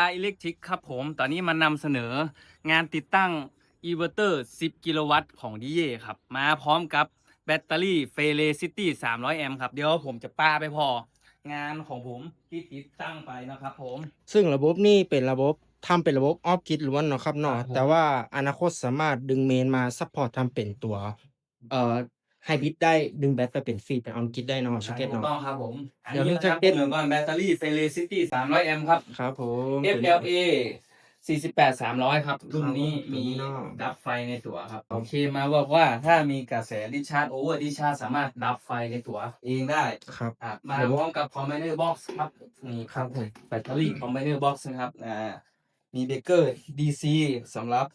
อาอิเล็กทริกครับผม ตอนนี้มานำเสนองานติดตั้งอิเวอร์เตอร์ 10 กิโลวัตต์ของดีเยครับ มาพร้อมกับแบตเตอรี่เฟเลซิตี้ 300 แอมป์ครับ เดี๋ยวผมจะป้าไปพองานของผมที่ติดตั้งไปนะครับผม ซึ่งระบบนี่เป็นระบบทำเป็นระบบออฟกิดล้วนเนาะครับเนาะ แต่ว่าอนาคตสามารถดึงเมนมาซัพพอร์ตทำเป็นตัวเอ่อ ไฮบริดได้ดึงแบตไปเป็นฟรีเป็นออนกิดได้เนาะชักเก็ตถูกเนาะต้องครับผม อันเดี๋ยวนี้เรื่องนะครับแจ็คเก็ตเหมือนก่อนแบตเตอรี่เฟเลซิตี้300 แอมป์ครับ ครับผม FLA 48 300 ครับ รุ่นนี้ครับมีตัวนี้เนอะ ดับไฟในตัวครับ โอเคมาบอกว่าถ้ามีกระแสดิชาร์จโอเวอร์ดิชาร์จสามารถดับไฟในตัวเองได้ครับอะมาพร้อมกับคอมไบเนอร์บ็อกซ์ครับนี่ครับผม แบตเตอรี่คอมไบเนอร์บ็อกซ์นะครับ อ่า มีเบเกอร์ DC สำหรับ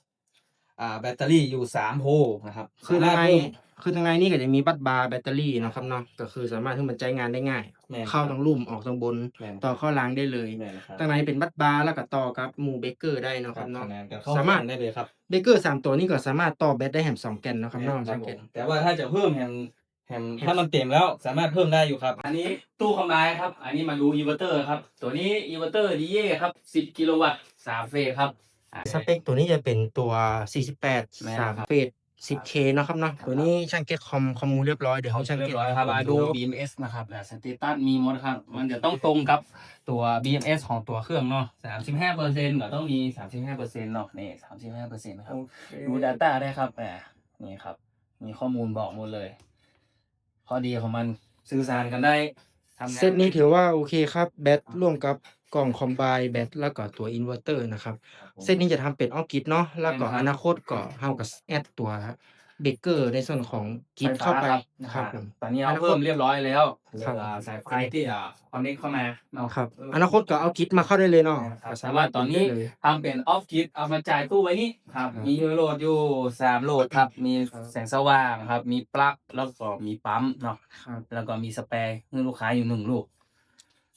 อ่า แบตเตอรี่อยู่3โฮนะครับคือทางในสมรถเพิ่ม คือทางในนี่ก็จะมีบัตรบาร์แบตเตอรี่เนาะครับเนาะก็คือสามารถให้มันใช้งานได้ง่าย แม่นเข้าตรงลุ่มออกตรงบน แม่นต่อเข้าล้างได้เลยแม่นนะครับทางในเป็นบัตรบาร์แล้วก็ต่อกับหมูเบเกอร์ได้เนาะครับเนาะ ทำงานกันเข้าสามารถได้เลยครับเบเกอร์สามตัวนี้ก็สามารถต่อแบตได้แหมสองแกนเนาะครับเนาะครัชับกผเก็ตมแต่ว่าถ้าจะเพิ่มแฮมแฮมถ้ามันเต็มแล้วสามารถเพิ่มได้อยู่ครับ อันนี้ตู้คอมไบน์ครับ อันนี้มาดูอินเวอร์เตอร์ครับ ตัวนี้อินเวอร์เตอร์ดีเย่ครับ 10 กิโลวัตต์3เฟสครับอ่าสเปคตัวนี้จะเป็นตัว 48 แม่นครับ 3 เฟส 10K เนาะครับเนาะตัวนี้ช่างเก็ตคอมคอมมูเรียบร้อยเดี๋ยวเขาช่างเรียเก็ตบร้อยครับมาดู BMS นะครับแต่สเตตัสมีหมดครับ มันจะต้องตรงกับตัว BMS ของตัวเครื่องเนาะ35เปอร์เซ็นต์ก็ต้องมี 35เปอร์เซ็นต์เนาะนี่35เปอร์เซ็นต์นะครับ ดู Data ได้ครับแหมนี่ครับ มีข้อมูลบอกหมดเลยข้อดีของมันสื่อสารกันได้ทำงา เซตนี้ถือว่าโอเคครับ แบตร่วมกับ กล่องคอมไบแบตแล้วก็ตัวอินเวอร์เตอร์นะครับเซตนี้จะทำเป็นออฟกิดเนาะแล้วก็อนาคตก็เฮากับแอดตัวเบเกอร์ในส่วนของกิดเข้าไปนะคครัรับบผม ตอนนี้เราเพิ่มเรียบร้อยแล้วครับเวลาสายไฟที่อะคอนเนคเข้ามาเนาะ ครับอนาคตก็เอากิดมาเข้าได้เลยเนาะครับก็แต่ว่าตอนนี้ ได้เลย ทำเป็นออฟกิดเอามาจ่ายตู้ไว้นี่ครับ ครับมีโหลดอยู่สามโหลดครับ มีครับ แสงสว่างครับ มีปลั๊กแล้วก็มีปั๊มเนาะครับแล้วก็มีสเปรย์ให้ลูกค้าอยู่หนึ่งลูก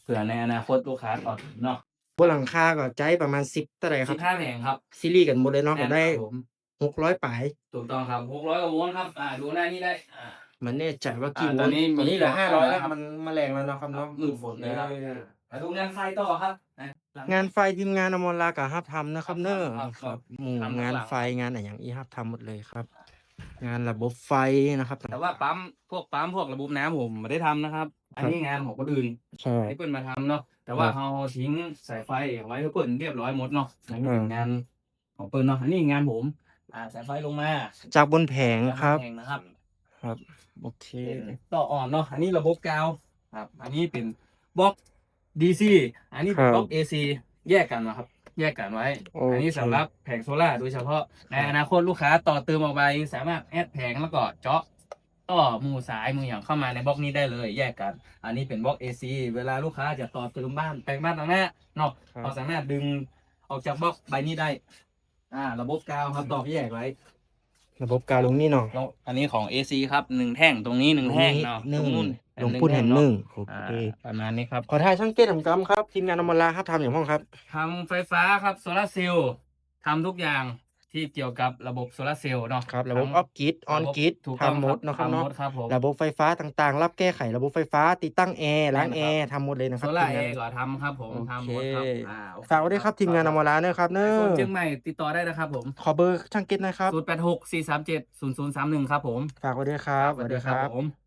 เผื่อในอนาคตลูกค้าต่อเนาะบนหลังคาก็ใจประมาณ10เท่าไหร่คสิรับบห้าแผงครับซีรีส์กันหมดเลยเนาะก็ได้แน่นอนครับผม600ปลายถูกต้องครับหกร้อยกว่าโวลต์ครับ อ่าดูหน้านี้ได้อ่า มันแน่ใจว่ากี่อ่าโวตอนลต์นี้มี ตอนนี้เหลือบอกห้าร้อยแล้แล้ววครับมันมาแรงแล้วเนาะครับเนาะหมื่นฝนเลยครับมาดูงานไฟต่อครับนะหลัง งานไฟทีมงานอมรลากับฮับทำนะครับเนอะครับครับหมู่ทำข้างหลังงานไฟงานอะไรอย่างอีฮับทำหมดเลยครับ งานระบบไฟนะครับแต่ว่าปั๊มพวกปั๊มพวกระบบน้ำผมไม่ได้ทำนะครับ อันนี้งานของคนอื่นใช่ ให้เปิ้นมาทำเนาะแต่ว่าครับ เขาทิ้งสายไฟไว้ให้เปิ้นเรียบร้อยหมดเนาะอันนี้อืมเป็นงานของเปิ้นเนาะอันนี้งานผม อ่าสายไฟลงมาจากบนแผงครับแพงนะครับ ครับโอเค เป็นต่ออ่อนเนาะ อันนี้ระบบกาวครับ อันนี้เป็นบล็อก DC อันนี้เป็นบล็อก AC แยกกันนะครับ แยกกันไว้ โออันนี้เคสำหรับแผงโซล่าร์โดยเฉพาะ ในอนาคตลูกค้าต่อเติมออกไปสามารถแอดแผงแล้วก็เจาะต่อมือสายมืออย่างเข้ามาในบล็อกนี้ได้เลย แยกกัน อันนี้เป็นบล็อก AC เวลาลูกค้าจะต่อเติมบ้านแปลงบ้านต่างหน้าเนาะครับ เราสามารถดึงออกจากบล็อกใบนี้ได้ อ่า ระบบกาวครับต่อแยกไว้ ระบบการลงนี่เนาะแล้วอันนี้ของ AC ครับหนึ่งแท่งตรงนี้หนึ่งแท่งเนาะหนึ่ตงรงนู่นลงพูดเห็นหนึ่งโออ่าเคประมาณนี้ครับขอทายช่างเก้ทำกรรมครับทีมงานอมรลาครับทำอย่างพ้องครับทำไฟฟ้าครับโซลาร์เซลล์ทำทุกอย่าง ที่เกี่ยวกับระบบโซลาร์เซลล์เนาะครับ ระบบทั้งออฟกิดออนกิดถูกต้องทำหมดเนาะครับทำหเนาะมดครับผมระบบไฟฟ้าต่างๆ รับแก้ไขระบบไฟฟ้า ติดตั้งแอร์ล้างแน่แอนอนร์ทำหมดเลยนะคโซรับลาร์ทีเอมงานก็ทำครับผมโอเคทำหมดครับอ่าโอเคฝากไว้ด้วยครับทีมงานอมรลาเนอะครับเนอะส่วนเชียงใหม่ติดต่อได้นะครับผมขอเบอร์ช่างเก้นะครับศูนย์แปดหกสี่สามเจ็ดศูนย์ศูนย์สามหนึ่งครับผมฝากไว้ด้วยครับสวัสดีครับ ผม